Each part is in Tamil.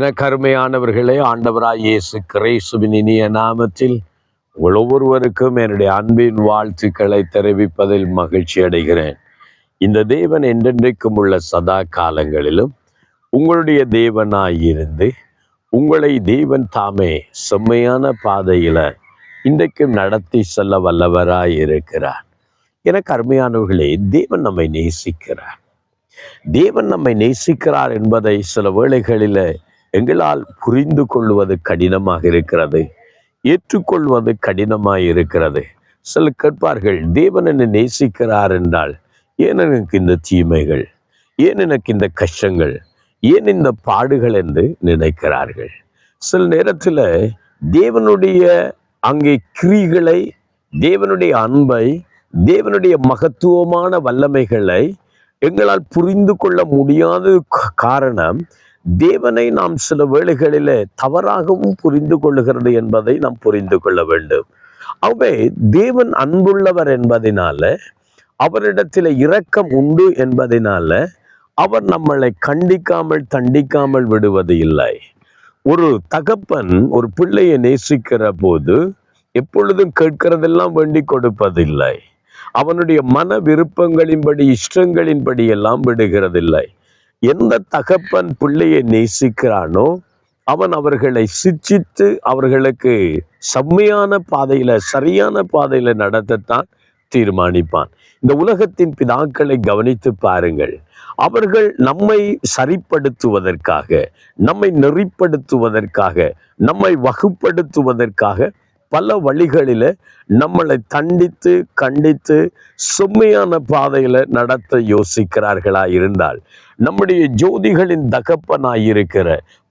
என கருமையானவர்களே ஆண்டவராய் இயேசு கிரேசுவின் இனிய நாமத்தில் உங்கள் ஒவ்வொருவருக்கும் என்னுடைய அன்பின் வாழ்த்துக்களை தெரிவிப்பதில் மகிழ்ச்சி அடைகிறேன். இந்த தேவன் என்றென்றைக்கும் உள்ள சதா காலங்களிலும் உங்களுடைய தேவனாய் இருந்து உங்களை தேவன் தாமே செம்மையான பாதையில இன்றைக்கும் நடத்தி செல்ல வல்லவராய் இருக்கிறார். எனக்கு அருமையானவர்களே தேவன் நம்மை நேசிக்கிறார். தேவன் நம்மை நேசிக்கிறார் என்பதை சில வேளைகளில் எங்களால் புரிந்து கொள்வது கடினமாக இருக்கிறது ஏற்றுக்கொள்வது கடினமாக இருக்கிறது. சில கேட்பார்கள் தேவன் என்னை நேசிக்கிறார் என்றால் ஏன் எனக்கு இந்த தீமைகள்? ஏன் எனக்கு இந்த கஷ்டங்கள்? ஏன் இந்த பாடுகள்? என்று நினைக்கிறார்கள். சில நேரத்தில் தேவனுடைய அங்கே கிரிகளை தேவனுடைய அன்பை தேவனுடைய மகத்துவமான வல்லமைகளை எங்களால் புரிந்து கொள்ள முடியாத காரணம் தேவனை நாம் சில வேளைகளில் தவறாகவும் புரிந்து கொள்ளுகிறது என்பதை நாம் புரிந்து கொள்ள வேண்டும். அவை தேவன் அன்புள்ளவர் என்பதினால அவரிடத்தில் இரக்கம் உண்டு என்பதினால அவர் நம்மளை கண்டிக்காமல் தண்டிக்காமல் விடுவது இல்லை. ஒரு தகப்பன் ஒரு பிள்ளையை நேசிக்கிற போது எப்பொழுதும் கேட்கிறதெல்லாம் வேண்டிக் கொடுப்பதில்லை. அவனுடைய மன விருப்பங்களின்படி இஷ்டங்களின்படி எல்லாம் விடுகிறதில்லை. எந்த தகப்பன் பிள்ளையை நேசிக்கிறானோ அவன் அவர்களை சிச்சித்து அவர்களுக்கு செம்மையான பாதையில சரியான பாதையில நடத்தத்தான் தீர்மானிப்பான். இந்த உலகத்தின் பிதாக்களை கவனித்து பாருங்கள். அவர்கள் நம்மை சரிப்படுத்துவதற்காக நம்மை நெறிப்படுத்துவதற்காக நம்மை வகுப்படுத்துவதற்காக பல வழிகளில நம்மளை தண்டித்து கண்டித்து செம்மையான பாதையில நடத்த யோசிக்கிறார்களா இருந்தால் நம்முடைய ஜோதிகளின் தகப்பனாய் இருக்கிற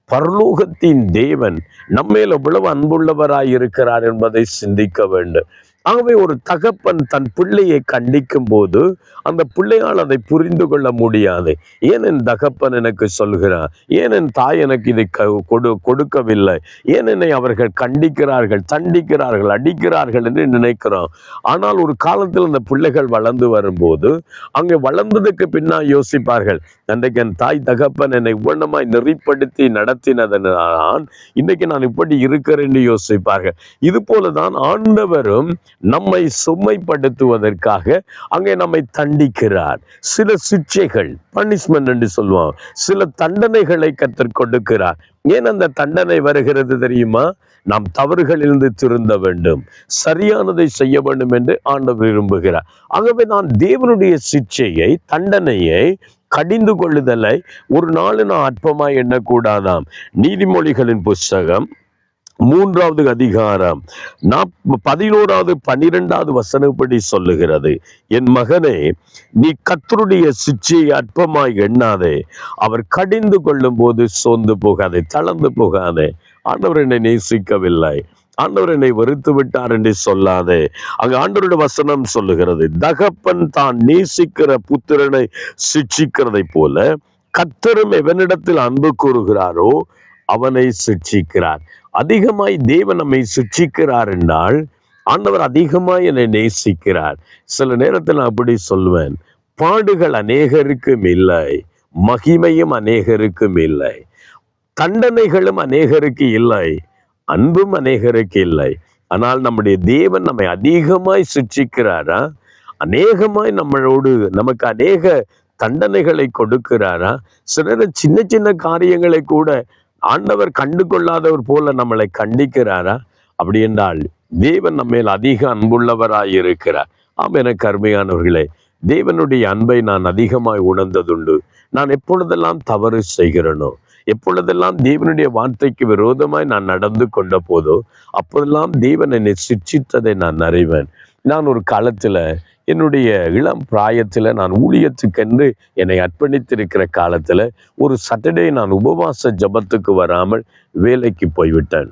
பரலோகத்தின் தேவன் நம்மேல் எவ்வளவு அன்புள்ளவராய் இருக்கிறார் என்பதை சிந்திக்க வேண்டும். ஆகவே ஒரு தகப்பன் தன் பிள்ளையை கண்டிக்கும் போது அந்த பிள்ளையால் அதை புரிந்து கொள்ள முடியாது. ஏன் என் தகப்பன் எனக்கு சொல்கிறார்? ஏன் என் தாய் எனக்கு இதை க- கொடு கொடுக்கவில்லை? ஏன் என்னை அவர்கள் கண்டிக்கிறார்கள் தண்டிக்கிறார்கள் அடிக்கிறார்கள் என்று நினைக்கிறோம் ஆனால் ஒரு காலத்தில் அந்த பிள்ளைகள் வளர்ந்து வரும்போது அங்கே வளர்ந்ததுக்கு பின்னால் யோசிப்பார்கள் அன்றைக்கு என் தாய் தகப்பன் என்னை உவனமாய் நெறிப்படுத்தி நடத்தினதனால் இன்னைக்கு நான் இப்படி இருக்கிறேன்னு யோசிப்பார்கள். இது போலதான் ஆண்டவரும் நம்மை சுமைப்படுத்துவதற்காக அங்கே நம்மை தண்டிக்கிறார். சில சிக்ஷைகள் பனிஷ்மெண்ட் என்று சொல்லுவோம். சில தண்டனைகளை கற்றுக் கொடுக்கிறார். ஏன் அந்த தண்டனை வருகிறது தெரியுமா? நாம் தவறுகளிலிருந்து திருந்த வேண்டும். சரியானதை செய்ய வேண்டும் என்று ஆண்டவர் விரும்புகிறார். ஆகவே நான் தேவனுடைய சிக்ஷையை தண்டனையை கடிந்து கொள்ளுதலை ஒரு நாள் நான் அற்பமாய் எண்ணக்கூடாதாம். நீதிமொழிகளின் புஸ்தகம் மூன்றாவது அதிகாரம். நாப் பதினோராவது பன்னிரெண்டாவது வசனப்படி சொல்லுகிறது. என் மகனே நீ கத்தருடைய சிச்சையை அற்பமாய் எண்ணாதே. அவர் கடிந்து கொள்ளும் போது சோர்ந்து போகாதே தளர்ந்து போகாதே. ஆண்டவர் என்னை நேசிக்கவில்லை. ஆண்டவர் என்னை வெறுத்து விட்டார் என்று சொல்லாதே. அங்கு ஆண்டவருடைய வசனம் சொல்லுகிறது. தகப்பன் தான் நேசிக்கிற புத்திரனை சிட்சிக்கிறதை போல கத்தரும் எவனிடத்தில் அன்பு கூறுகிறாரோ அவனை சிக்ஷிக்கிறார் அதிகமாய் தேவன் நம்மை சிட்சிக்கிறார் என்றால் ஆண்டவர் அதிகமாய் என்னை நேசிக்கிறார். சில நேரத்தில் நான் அப்படி சொல்வேன் பாடுகள் அநேகருக்கும் இல்லை மகிமையும் அநேகருக்கும் இல்லை தண்டனைகளும் அநேகருக்கு இல்லை அன்பும் அநேகருக்கு இல்லை. ஆனால் நம்முடைய தேவன் நம்மை அதிகமாய் சிட்சிக்கிறாரா அநேகமாய் நம்மளோடு நமக்கு அநேக தண்டனைகளை கொடுக்கிறாரா? சிலர் சின்ன சின்ன காரியங்களை கூட ஆண்டவர் கண்டு கொள்ளாதவர் போல நம்மளை கண்டிக்கிறாரா? அப்படி என்றால் தேவன் நம்மேல் அதிக அன்புள்ளவராய் இருக்கிறார். ஆம் எனக்கு அருமையானவர்களே தேவனுடைய அன்பை நான் அதிகமாய் உணர்ந்ததுண்டு. நான் எப்பொழுதெல்லாம் தவறு செய்கிறேனோ எப்பொழுதெல்லாம் தேவனுடைய வார்த்தைக்கு விரோதமாய் நான் நடந்து கொண்ட போதோ அப்போதெல்லாம் தேவன் என்னை சிக்ஷித்ததை நான் அறிவேன். நான் ஒரு காலத்துல என்னுடைய இளம் பிராயத்தில் நான் ஊழியத்துக்கென்று என்னை அர்ப்பணித்திருக்கிற காலத்தில் ஒரு சட்டர்டே நான் உபவாச ஜபத்துக்கு வராமல் வேலைக்கு போய்விட்டேன்.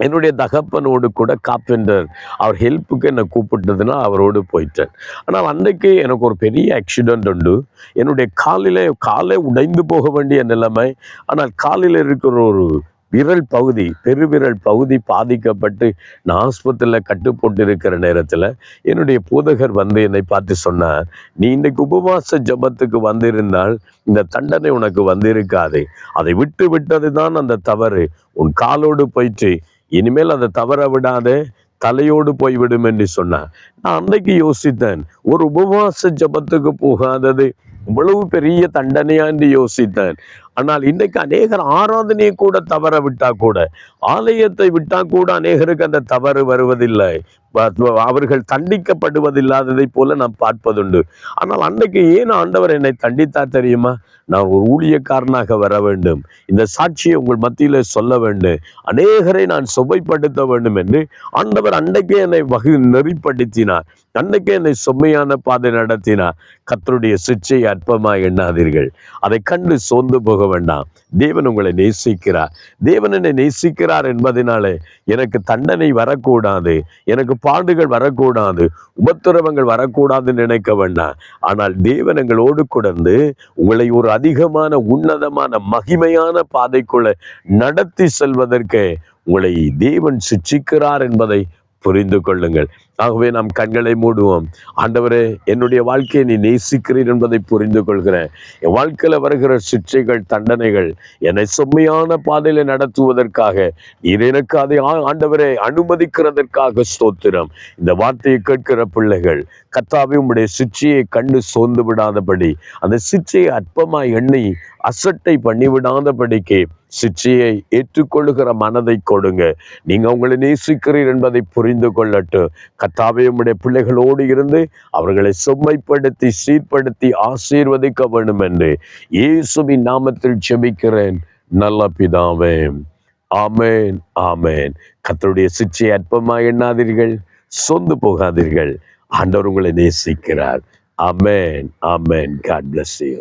என்னுடைய தகப்பனோடு கூட காப்பெண்டர் அவர் ஹெல்ப்புக்கு என்னை கூப்பிட்டதுன்னா அவரோடு போயிட்டேன். ஆனால் அன்றைக்கு எனக்கு ஒரு பெரிய ஆக்சிடெண்ட் உண்டு. என்னுடைய காலில் காலை உடைந்து போக வேண்டிய நிலைமை. ஆனால் காலில் இருக்கிற ஒரு விரல் பகுதி பெருவிரல் பகுதி பாதிக்கப்பட்டு நான் ஆஸ்பத்திரியில் கட்டு போட்டு இருக்கிற நேரத்தில் என்னுடைய பூதகர் வந்து என்னை பார்த்து சொன்னார் நீ இன்னைக்கு உபவாச ஜபத்துக்கு வந்திருந்தால் இந்த தண்டனை உனக்கு வந்திருக்காது. அதை விட்டு விட்டது தான் அந்த தவறு. உன் காலோடு போயிட்டு இனிமேல் அதை தவற விடாதே. தலையோடு போய்விடும் என்று சொன்னார். நான் அன்னைக்கு யோசித்தேன் ஒரு உபவாச ஜபத்துக்கு போகாதது இவ்வளவு பெரிய தண்டனையா? என்று யோசித்தேன். ஆனால் இன்றைக்கு அநேகர் ஆராதனையை கூட தவற விட்டா கூட ஆலயத்தை விட்டா கூட அநேகருக்கு அந்த தவறு வருவதில்லை. அவர்கள் தண்டிக்கப்படுவதில்லாததை போல நாம் பார்ப்பதுண்டு. ஆனால் அன்றைக்கு ஏன் ஆண்டவர் என்னை தண்டித்தார் தெரியுமா? நான் ஒரு ஊழியக்காரனாக வர வேண்டும். இந்த சாட்சியை உங்கள் மத்தியில சொல்ல வேண்டும். அநேகரை நான் சுவைப்படுத்த வேண்டும் என்று ஆண்டவர் அன்றைக்கே என்னை வகு நெறிப்படுத்தினார். அன்னைக்கே என்னை சுமையான பாதை நடத்தினார். கத்தருடைய சிச்சை அற்பமாக எண்ணாதீர்கள். அதை கண்டு சோர்ந்து போக வேண்டாம். தேவன் உங்களை நேசிக்கிறார். தேவன் என்னை நேசிக்கிறார் என்பதனாலே எனக்கு தண்டனை வரக்கூடாது. எனக்கு பாடுகள் வரக்கூடாது உபத்திரவங்கள் வரக்கூடாதுன்னு நினைக்க வேண்டாம். ஆனால் தேவன் எங்களோடு கொடுந்து உங்களை ஒரு அதிகமான உன்னதமான மகிமையான பாதைக்குள்ள நடத்தி செல்வதற்கு உங்களை தேவன் சிச்சிக்கிறார் என்பதை புரிந்து கொள்ளுங்கள் ஆகவே நாம் கண்களை மூடுவோம். ஆண்டவரே என்னுடைய வாழ்க்கையை நீ நேசிக்கிறீர் என்பதை புரிந்து கொள்கிறேன் என் வாழ்க்கையில் வருகிற சிற்றைகள் தண்டனைகள் என்னை செம்மையான பாதையில் நடத்துவதற்காக நீர் எனக்கு அதை ஆண்டவரை அனுமதிக்கிறதற்காக ஸ்தோத்திரம். இந்த வார்த்தையை கேட்கிற பிள்ளைகள் கத்தாவே உம்முடைய சிற்றையை கண்டு சோர்ந்து விடாதபடி அந்த சிற்றையை அற்பமாய் எண்ணி அசட்டை பண்ணிவிடாதபடிக்கு சிச்சையை ஏற்றுக்கொள்ளுகிற மனதை கொடுங்க. நீங்க உங்களை நேசிக்கிறீர் என்பதை புரிந்து கொள்ளட்டும். கத்தாவே உடைய பிள்ளைகளோடு இருந்து அவர்களை செம்மைப்படுத்தி சீர்படுத்தி ஆசீர்வதிக்க வேண்டும் என்று இயேசுவின் நாமத்தில் செபிக்கிறேன். நல்ல பிதாவே ஆமேன் ஆமேன். கத்தருடைய சிச்சையை அற்பமாக எண்ணாதீர்கள் சொந்து போகாதீர்கள். ஆண்டவர் உங்களை நேசிக்கிறார். Amen amen God bless you